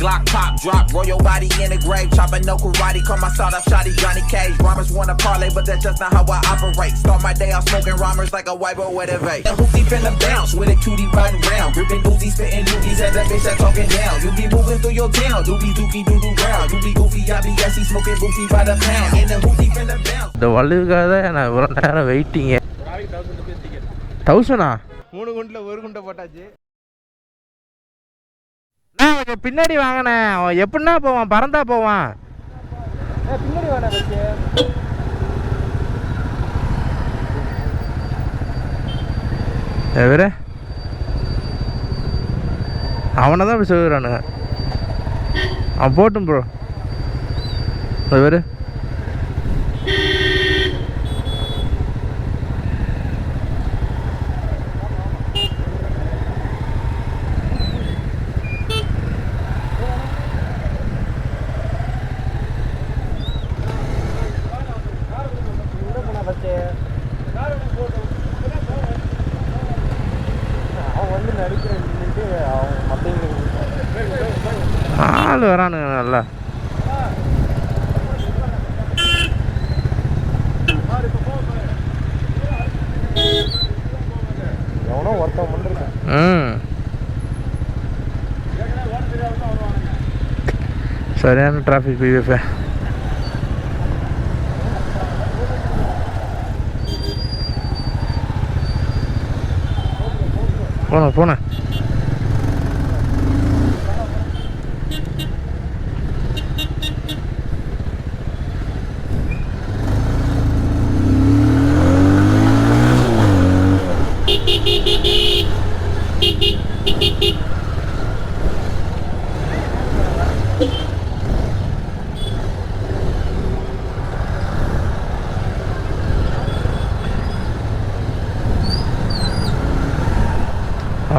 Glock pop, drop, roll your body in the grave. Chopping no karate, call my sawed off shotty Johnny Cage. Rhymers wanna parlay, but that's just not how I operate. Start my day off smoking rhymers like a white boy with a vape. The hoopty finna bounce with a cutie riding round. Gripping doozies, spitting doozies at that bitch that talking down. You be moving through your town, doobie dookie doo doo ground. You be goofy, I be gassy, smoking boofy by the pound. And the hoopty finna bounce. இந்த வள்ளுக்காக தான் நான் இவ்வளோ நேரம் வெயிட்டிங்க தௌசண்டா மூணு குண்டில் ஒரு குண்டை போட்டாச்சு பின்னாடி வாங்கினேன் அவன் எப்படின்னா போவான் பறந்தா போவான். பின்னாடி வச்சு வேற அவனை தான் இப்படி சொல்லுறானுங்க அவன் போட்டும் ப்ரோ அது ஆள் வரானுங்க நல்லா. சரியான டிராஃபிக் பிஎஃப் போனேன் போனேன்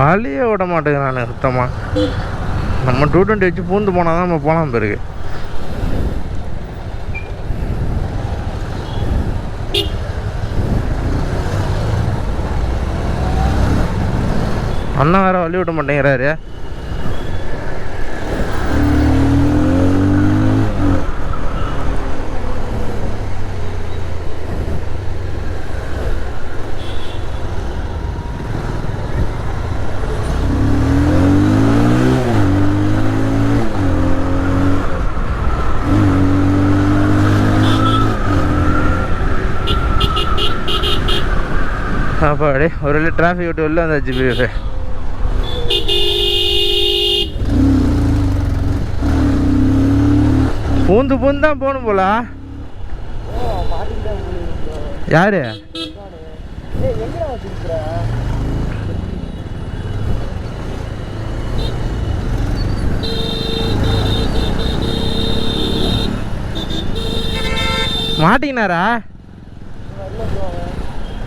ஆளையே விட மாட்டேங்கிறானு சுத்தமாக நம்ம டூ டுவெண்ட்டி வச்சு பூந்து போனால் தான் நம்ம போகலாம் பிறகு. அண்ணா வேற வழி விட மாட்டேங்கிறாரு. அப்பாடி ஒரு டிராஃபிக் விட்டு வெளில வந்தாச்சு பிஎஃப் பூந்து பூந்து தான் போகணும் போல யாரு மாட்டிக்கினாரா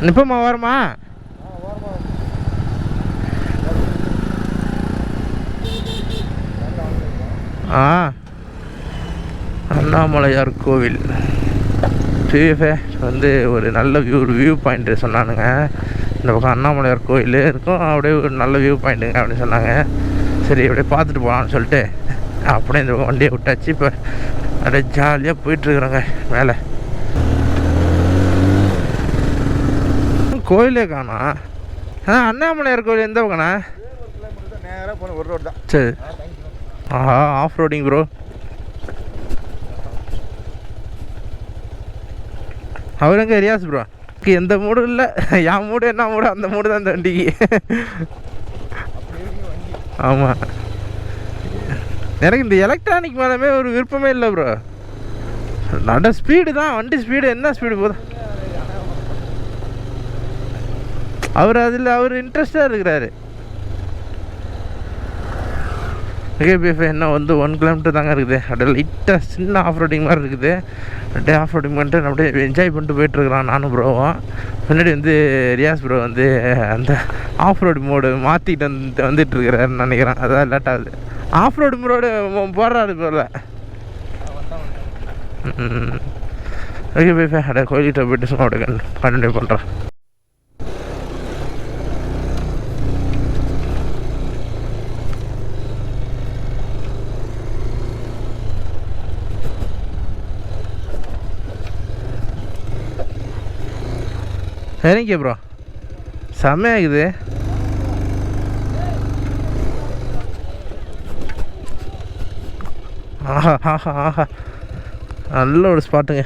நிப்பமா வருமா ஆ. அண்ணாமலையார் கோவில். பிஎஃப்ஏ வந்து ஒரு நல்ல வியூ வியூ பாயிண்ட்டு சொன்னானுங்க. இந்த பக்கம் அண்ணாமலையார் கோயில் இருக்கும். அப்படியே ஒரு நல்ல வியூ பாயிண்ட்டுங்க அப்படின்னு சொன்னாங்க. சரி அப்படியே பார்த்துட்டு போகலான்னு சொல்லிட்டு அப்படியே இந்த பக்கம் வண்டியை விட்டாச்சு. இப்போ அப்படியே ஜாலியாக போயிட்டுருக்குறோங்க மேலே. கோயிலே காணா ஆ அண்ணாமலையார் கோயில் எந்த பக்கம்ண்ணா? நேராக போன ஒரு ரோடு தான் சரி. ஆஹா ஆஃப் ரோடிங் ப்ரோ அவர் எங்கே ரியாஸ் ப்ரோ எந்த மூடும் இல்லை. என் மூடு என்ன மூடு அந்த மூடு தான் இந்த வண்டிக்கு. ஆமாம் எனக்கு இந்த எலக்ட்ரானிக் மேலமே ஒரு விருப்பமே இல்லை ப்ரோ நட ஸ்பீடு தான் வண்டி ஸ்பீடு என்ன ஸ்பீடு போதும் அவர் அதில் அவர் இன்ட்ரெஸ்டாக இருக்கிறாரு. கேபிஎஃப் என்ன வந்து ஒன் கிலோமீட்டர் தாங்க இருக்குது. அப்படியே லைட்டாக சின்ன ஆஃப் ரோடிங் மாதிரி இருக்குது. அப்படியே ஆஃப் ரோடிங் பண்ணிட்டு அப்படியே என்ஜாய் பண்ணிட்டு போயிட்டுருக்குறான் நானும் ப்ரோவும் பின்னாடி வந்து ரியாஸ் ப்ரோ வந்து அந்த ஆஃப் ரோடு மோடு மாற்றிட்டு வந்து இருக்கிறாருன்னு நினைக்கிறேன். அதான் லேட் ஆகுது ஆஃப் ரோடு மோடு போடுறாரு போல ஓகே பைஃபே அப்படியே கோயில்கிட்ட போயிட்டு சும்மா அப்படியே கண்டினியூ பண்ணுறேன் சரிங்க ப்ரோ செம்மையாகுது. ஆஹா ஆஹா ஆஹா. நல்ல ஒரு ஸ்பாட்டுங்க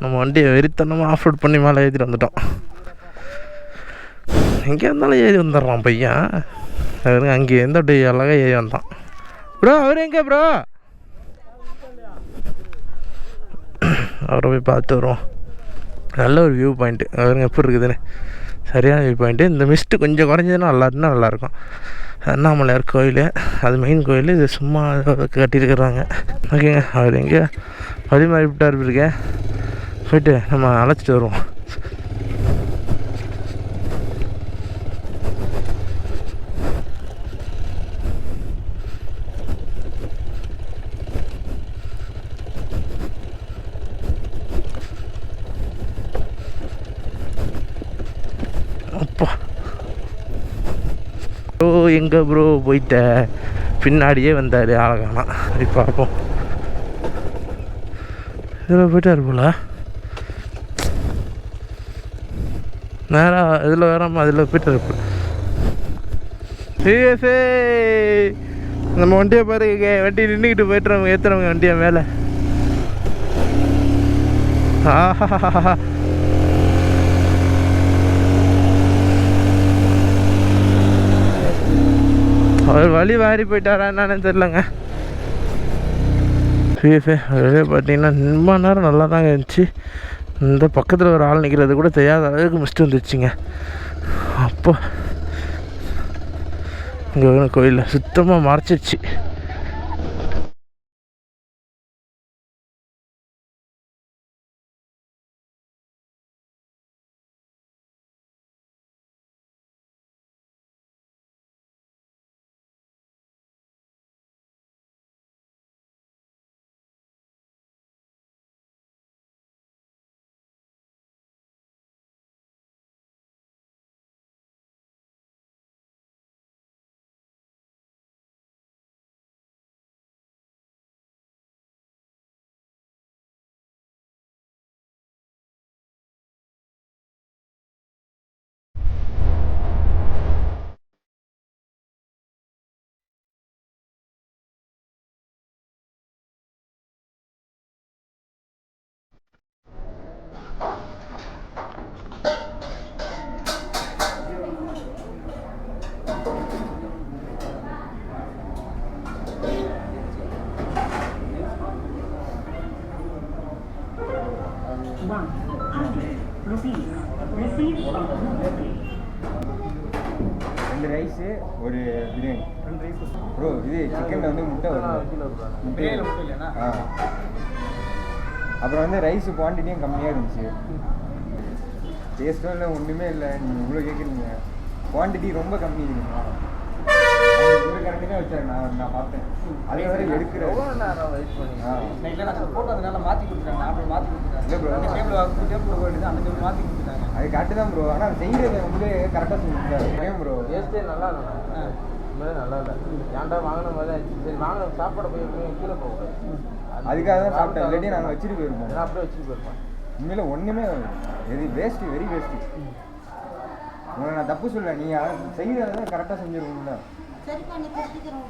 நம்ம வண்டியை வெறித்தனமாக ஆஃப் ரோட் பண்ணி மேலே ஏற்றிட்டு வந்துட்டோம். எங்கே இருந்தாலும் ஏறி வந்துடுறான் பையன். அவருங்க அங்கே எந்த அப்படியே அழகாக ஏறி வந்தான். ப்ரோ அவர் எங்கே ப்ரோ அவரை போய் பார்த்து வருவோம். நல்ல ஒரு வியூ பாயிண்ட்டு அவருங்க எப்படி இருக்குதுன்னு. சரியான வியூ பாயிண்ட்டு இந்த மிஸ்ட்டு கொஞ்சம் குறைஞ்சதுன்னா நல்லா இருந்தால் நல்லாயிருக்கும் அண்ணாமலையார் கோயில் அது மெயின் கோயில். இது சும்மா கட்டியிருக்கிறாங்க. ஓகேங்க அவர் எங்கேயோ வழி மாறி விட்டார் போயிட்டு நம்ம அழைச்சிட்டு வருவோம் அப்பா ப்ரோ எங்கே ப்ரோ போயிட்ட? பின்னாடியே வந்தார் ஆளகானா. சரி பார்ப்போம். இதில் போயிட்டார் போல. நேராக இதில் வேறாமல் அதில் போயிட்டார் போல. சீரியஸே நம்ம வண்டியை பாருங்க வண்டி நின்றுக்கிட்டு போயிட்டுறவங்க ஏற்றுறவங்க வண்டியை மேலே. ஆஹா. அவர் வழி வாரி போயிட்டாரா என்னன்னு தெரிலங்க பிஎஃப்ஏ வெளியே பார்த்தீங்கன்னா ரொம்ப நேரம் நல்லா தாங்க இருந்துச்சு. இந்த பக்கத்தில் ஒரு ஆள் நிற்கிறது கூட தெரியாத அளவுக்கு மிஸ்ட்டு வந்துச்சுங்க அப்போ இங்கே கோயிலில் சுத்தமாக மறைச்சிருச்சு. ரெண்டு ரைஸு ஒரு பிரியாணி ரெண்டு ரைஸ் ப்ரோ இது சிக்கனில் வந்து முட்டை வருது முட்டை ஆ. அப்புறம் வந்து ரைஸ் குவான்டிட்டியும் கம்மியாக இருந்துச்சு. டேஸ்ட்டும் இல்லை ஒன்றுமே இல்லை. நீங்கள் இவ்வளோ கேட்குறீங்க குவான்டிட்டி ரொம்ப கம்மி. இருக்குங்களா கரெக்டாக வச்சாரு நான் நான் பார்த்தேன். அதே வரை எடுக்கிற ஆ. இல்லை நான் போட்டோ அதனால மாற்றி கொடுத்துட்டாங்க. ஆர்டர் மாற்றி கொடுத்துட்டாங்க இல்லை bro. அந்த டேபிள் டேபிள் போயிட்டு அந்த டேபிள் மாற்றி கொடுத்துட்டாங்க. அது கரெக்டு தான் ப்ரோ ஆனால் செய்கிறது வந்து கரெக்டாக செஞ்சுருக்காரு ஏன் ப்ரோ டேஸ்ட்டே நல்லா இல்லை. உண்மையிலே நல்லா இல்லை. ஏன்டா வாங்கின மாதிரி. சரி வாங்க சாப்பாடு போய் கீழே போகக்கூடாது அதுக்காக தான் சாப்பிட்டேன். இல்லாட்டி நாங்கள் வச்சுட்டு போயிருப்போம். அப்படியே வச்சுட்டு போயிருப்பேன். உண்மையில ஒன்றுமே வெரி வேஸ்ட்டு வெரி வேஸ்ட்டு உங்களை நான் தப்பு சொல்ல நீ செய்கிறத கரெக்டாக செஞ்சுருக்கீங்களா சரி பண்ணி கொடுத்துக்கிறோம்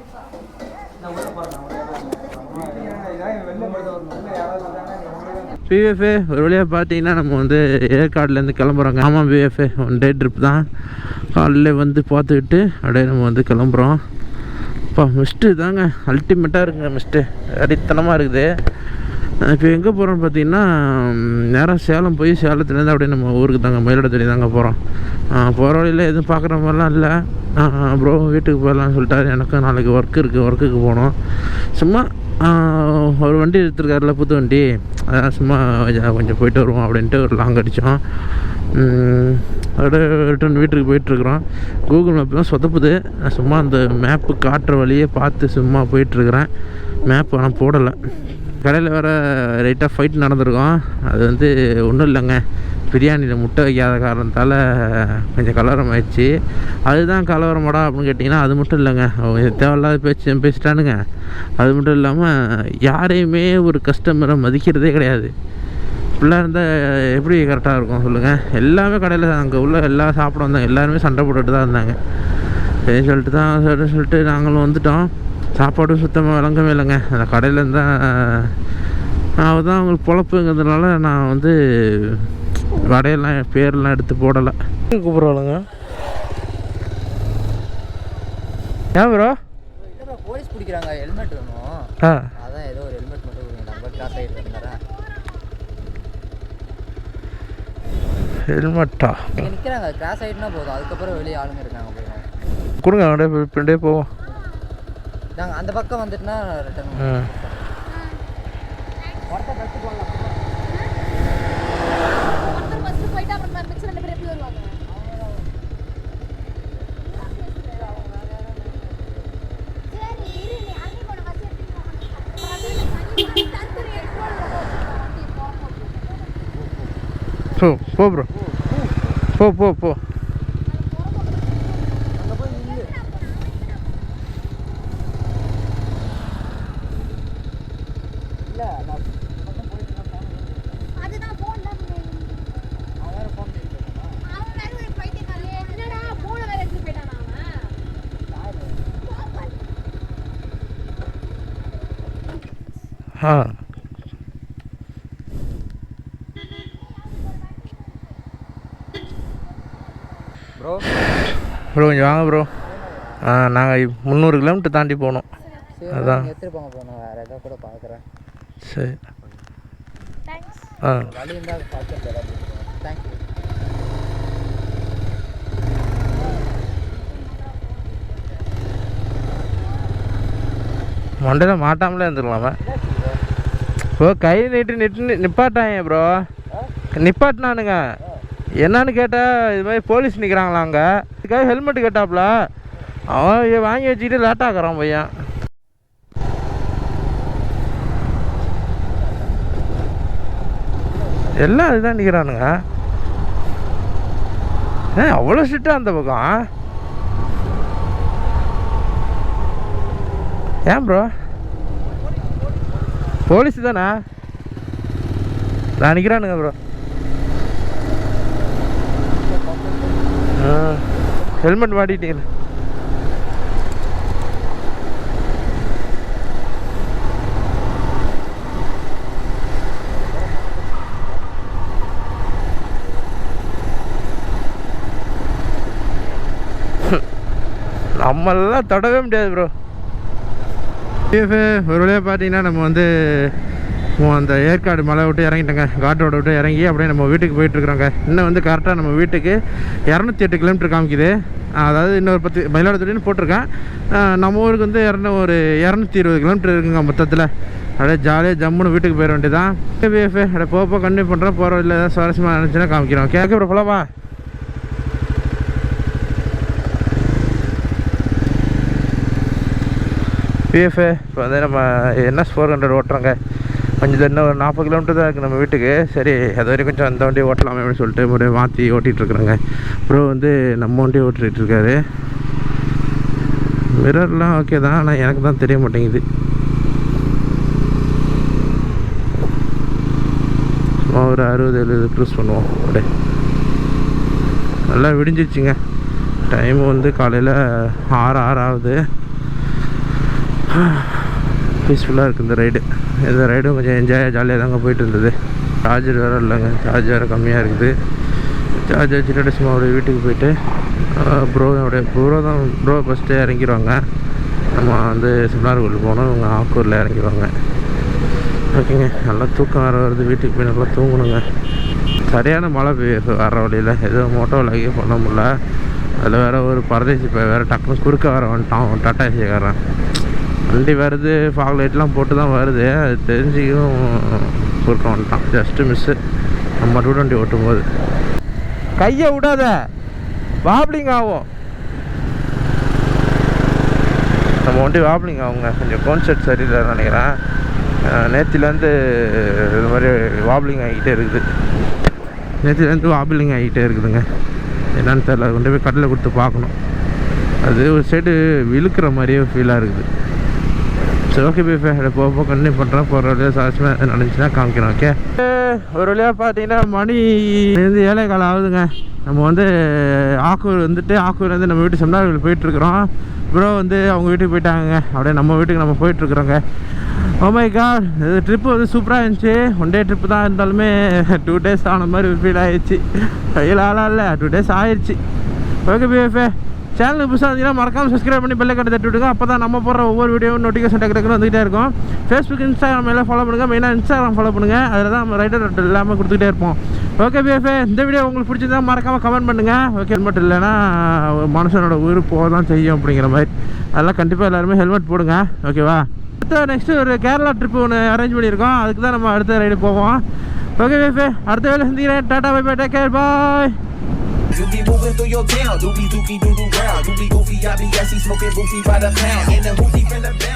நான் உள்ள யாராவது பிஎஃப்ஏ ஒரு வழியாக பார்த்தீங்கன்னா நம்ம வந்து ஏற்காடுலேருந்து கிளம்புறோங்க ஆமாம் பிஎஃப்ஏ ஒன் டே ட்ரிப் தான். காலையில் வந்து பார்த்துக்கிட்டு அப்படியே நம்ம வந்து கிளம்புறோம். அப்பா மிஸ்ட்டு தாங்க. அல்டிமேட்டாக இருக்குங்க மிஸ்ட்டு அடித்தனமாக இருக்குது. இப்போ எங்கே போகிறோம்னு பார்த்தீங்கன்னா நேராக சேலம் போய் சேலத்துலேருந்து அப்படியே நம்ம ஊருக்கு தாங்க மயிலாடுதுறை தாங்க போகிறோம். போகிற வழியில் எதுவும் பார்க்குற மாதிரிலாம் இல்லை. ப்ரோ வீட்டுக்கு போயிடலாம்னு சொல்லிட்டாரு. எனக்கும் நாளைக்கு ஒர்க் இருக்குது ஒர்க்குக்கு போகணும். சும்மா ஒரு வண்டி எடுத்துருக்காருல புது வண்டி. அதான் சும்மா கொஞ்சம் போயிட்டு வருவோம் அப்படின்ட்டு ஒரு லாங் அடித்தோம். அப்படியே ரிட்டர்ன் வீட்டுக்கு போயிட்டுருக்குறோம். கூகுள் மேப்லாம் சொதப்புது. நான் சும்மா அந்த மேப்பு காட்டுற வழியே பார்த்து சும்மா போயிட்டுருக்குறேன். மேப் ஆனால் போடலை. கடையில் வேறு ரைட்டாக ஃபைட் நடந்திருக்கோம். அது வந்து ஒன்றும் இல்லைங்க. பிரியாணியில் முட்டை வைக்காத காரணத்தால் கொஞ்சம் கலவரம் ஆயிடுச்சு. அதுதான் கலவரமாடா அப்படின்னு கேட்டிங்கன்னா அது மட்டும் இல்லைங்க. அவங்க தேவையில்லாத பேச்சு பேசிட்டானுங்க. அது மட்டும் இல்லாமல் யாரையுமே ஒரு கஸ்டமரை மதிக்கிறதே கிடையாது. இப்படிலாம் இருந்தால் எப்படி கரெக்டாக இருக்கும் சொல்லுங்கள் எல்லாமே கடையில் அங்கே உள்ள எல்லா சாப்பிட வந்தாங்க. எல்லாருமே சண்டை போட்டுட்டு தான் இருந்தாங்க. சரின்னு சொல்லிட்டு தான் சொல்லிட்டு நாங்களும் வந்துட்டோம். சாப்பாடும் சுத்தமாக விளங்கவே இல்லைங்க. அந்த கடையில் இருந்தால் அதுதான் அவங்களுக்கு பொழப்புங்கிறதுனால நான் வந்து வடையெல்லாம் பேரெல்லாம் எடுத்து போடலை. கூப்பிட்றவங்க ஏன் ப்ரோ போலீஸ் பிடிக்கிறாங்க ஹெல்மெட் வேணும். ஆ. அதான் ஏதோ ஒரு ஹெல்மெட் மட்டும் கொடுங்க நம்ம கிராஸ் ஆகிட்டு இருந்தாரா ஹெல்மெட்டா இங்கே நிற்கிறாங்க கிராஸ் ஆகிட்டுனா போதும். அதுக்கப்புறம் வெளியே ஆளுங்க இருக்காங்க கொடுங்க அப்படியே பின்னே போவோம். நாங்கள் அந்த பக்கம் வந்துட்டுனா ரிட்டர்ன் போ போ ப்ரோ போ போ போ இல்லை நான் அதுதான் போன் தான் அவன் வேறு ஃபோன் பண்ணிட்டு அவன் வேற ஒரு பைத்தியக்காரன் என்னடா போன வேற எடுத்துட்டு போயிட்டானா அவன் ஆ ப்ரோ ப்ரோ கொஞ்சம் வாங்க ப்ரோ ஆ நாங்கள் முந்நூறு கிலோமீட்டர் தாண்டி போகணும் சரி அதான். நீங்கள் எடுத்துகிட்டு போங்க போகணும் வேறு ஏதோ கூட பார்க்குறேன் சரி. ஆ. வழி இருந்தால் பார்த்து ஏதாவது தேங்க்யூ மண்டையில் மாட்டாமலே இருந்துடலாமா ப்ரோ கை நீட்டு நிட்டு நிப்பாட்டாங்க ப்ரோ. நிப்பாட்டினானுங்க. என்னன்னு கேட்டால் இது மாதிரி போலீஸ் நிற்கிறாங்களா அங்கே? இதுக்காக ஹெல்மெட் கேட்டாப்புல அவன் இதை வாங்கி வச்சுக்கிட்டு லேட்டாக்குறான் பையன். எல்லாம் அதுதான் நிற்கிறானுங்க ஏ அவ்வளோ ஸ்ட்ரிக்டாக அந்த பக்கம்? ஏன் ப்ரோ? போலீஸ் தானே? நான் நிற்கிறானுங்க ப்ரோ ஹெல்மெட் மாட்டிட்டீங்க. நம்மளாம் தொடவே முடியாது ப்ரோ Uh, ஒரு வழியாக பார்த்தீங்கன்னா நம்ம வந்து அந்த ஏற்காடு மலை விட்டு இறங்கிட்டோங்க. காட்டோட விட்டு இறங்கி அப்படியே நம்ம வீட்டுக்கு போயிட்டுருக்குறோங்க இன்னும் வந்து கரெக்டாக நம்ம வீட்டுக்கு இரநூத்தி எட்டு கிலோமீட்டர் காமிக்குது. அதாவது இன்னொரு பத்து மயிலாடுதுறைன்னு போட்டிருக்கேன். நம்ம ஊருக்கு வந்து இரநூ ஒரு இரநூத்தி இருபது கிலோமீட்டர் இருக்குங்க மொத்தத்தில். அப்படியே ஜாலியாக ஜம்முன்னு வீட்டுக்கு போயிட வேண்டியதான் பிஎஃப் அப்படியே போக கண்டினியூ பண்ணுறோம் போகிற இல்லை ஏதாவது சுவாரஸ்யமாக இருந்துச்சுன்னா காமிக்கிறோம். கேட்க அப்புறம் போகலாமா பிஎஃப் இப்போ வந்து நம்ம என்எஸ் ஃபோர் ஹண்ட்ரட் ஓட்டுறோங்க. கொஞ்சம் இன்னும் ஒரு நாற்பது கிலோமீட்டர் தான் இருக்குது நம்ம வீட்டுக்கு. சரி அது வரைக்கும் கொஞ்சம் அந்த வண்டி ஓட்டலாமே அப்படின்னு சொல்லிட்டு ஒரு மாற்றி ஓட்டிகிட்ருக்குறோங்க ப்ரோ வந்து நம்ம வண்டி ஓட்டிகிட்டு இருக்காரு. மிரர்லாம் ஓகே தான் ஆனால் எனக்கு தான் தெரிய மாட்டேங்குது. சும்மா ஒரு அறுபது எழுபது க்ரூஸ் பண்ணுவோம். அப்படியே. நல்லா விடிஞ்சிச்சுங்க டைம் வந்து காலையில் ஆறு ஆறு ஆகுது. பீஸ்ஃபுல்லாக இருக்குது இந்த ரைடு இந்த ரைடும் கொஞ்சம் என்ஜாயாக ஜாலியாக தாங்க போயிட்டு இருந்தது. சார்ஜர் வேறு இல்லைங்க சார்ஜ் வேறு கம்மியாக இருக்குது. சார்ஜ் வச்சுட்டு சும்மா அப்படியே வீட்டுக்கு போயிட்டு ப்ரோ அப்படியே ப்ரோ தான் ப்ரோ ஃபஸ்ட்டு இறங்கிடுவாங்க நம்ம வந்து சிம்னார்கோவில் போனோம் இவங்க ஆக்கூரில் இறங்கிடுவாங்க ஓகேங்க நல்லா தூக்கம் வர வருது வீட்டுக்கு போய் நல்லா தூங்கணுங்க. சரியான மழை பெய்யுது வர வழியில். எதுவும் மோட்டோ லகே பண்ண முடில அதில் வேறு ஒரு பரதேசி இப்போ வேறு டக்குனு குறுக்க வர வந்துட்டான் டாட்டா ஏசிக்காரன் வண்டி வருது ஃபாக் லைட்லாம் போட்டு தான் வருது. அது தெரிஞ்சிக்கும் குறுக்க வந்துட்டான். ஜஸ்ட்டு மிஸ்ஸு நம்ம டூ வண்டி ஓட்டும் போது கையை விடாத. வாப்ளிங் ஆகும். நம்ம வண்டி வாப்ளிங் ஆகுங்க. கொஞ்சம் கான்செப்ட் சரியில்லைன்னு நினைக்கிறேன். நேற்றுலேருந்து இது மாதிரி வாப்ளிங் ஆகிக்கிட்டே இருக்குது. நேற்றுலேருந்து வாப்ளிங் ஆகிக்கிட்டே இருக்குதுங்க. என்னன்னு தெரியல. கொண்டு போய் கடையில் கொடுத்து பார்க்கணும். அது ஒரு சைடு விழுக்கிற மாதிரியே ஃபீலாக இருக்குது. சரி ஓகே பீஃபே போக போக கண்டினியூ பண்ணுறேன் போகிற வழியாக சாட்சியாக நினச்சினா காமிக்கிறேன் ஓகே ஒரு வழியாக பார்த்தீங்கன்னா மணி வந்து ஏழை காலம் ஆகுதுங்க. நம்ம வந்து ஆக்கூர் வந்துட்டு ஆக்கூர் வந்து நம்ம வீட்டு செம்னார்கள் போயிட்டுருக்குறோம். ப்ரோ வந்து அவங்க வீட்டுக்கு போயிட்டாங்க அப்படியே நம்ம வீட்டுக்கு நம்ம போயிட்டுருக்குறோங்க. Oh ஓமைக்கா இது ட்ரிப்பு வந்து சூப்பராக இருந்துச்சு. ஒன் டே ட்ரிப்பு தான் இருந்தாலுமே டூ டேஸ் ஆன மாதிரி ஃபீல் ஆகிடுச்சு கையில் ஆளாக இல்லை டூ டேஸ் ஆயிடுச்சு. ஓகே பிஎஃப்ஏ சேனல் புதுசாக இருந்தீங்கன்னா மறக்காம சப்ஸ்கிரைப் பண்ணி பெல்லை கட்டி தட்டி விடுங்க அப்போ தான் நம்ம போடுற ஒவ்வொரு வீடியோவும் நோட்டிஃபிகேஷன் டக்கு டக்குன்னு வந்துகிட்டே இருக்கும். ஃபேஸ்புக் இன்ஸ்டாகிராம் எல்லாம் ஃபாலோ பண்ணுங்கள் மெயினாக இன்ஸ்டாகிராம் ஃபாலோ பண்ணுங்கள் அதில் தான் நம்ம ரைட்டர் எல்லாமே கொடுத்துக்கிட்டே இருப்போம். ஓகே பிஎஃப்ஏ இந்த வீடியோ உங்களுக்கு பிடிச்சிருந்தா மறக்காமல் கமெண்ட் பண்ணுங்கள் ஓகே ஹெல்மெட் இல்லைன்னா மனுஷனோட உயிர் போக தான் செய்யும் அப்படிங்கிற மாதிரி. அதெல்லாம் கண்டிப்பாக எல்லாருமே ஹெல்மெட் போடுங்க. ஓகேவா அடுத்த நெக்ஸ்ட்டு ஒரு கேரளா ட்ரிப்பு ஒன்று அரேஞ்ச் பண்ணியிருக்கோம். அதுக்கு தான் நம்ம அடுத்த ரைடு போவோம். ஓகே பிஎஃப்ஏ அடுத்த வேலை சந்திக்கிறேன். Tata bye bye take care bye You be moving through your town, doobie dookie doo doo wow. You be goofy, I be gassy, smoking goofy by the pound. In the hoopty the bounce.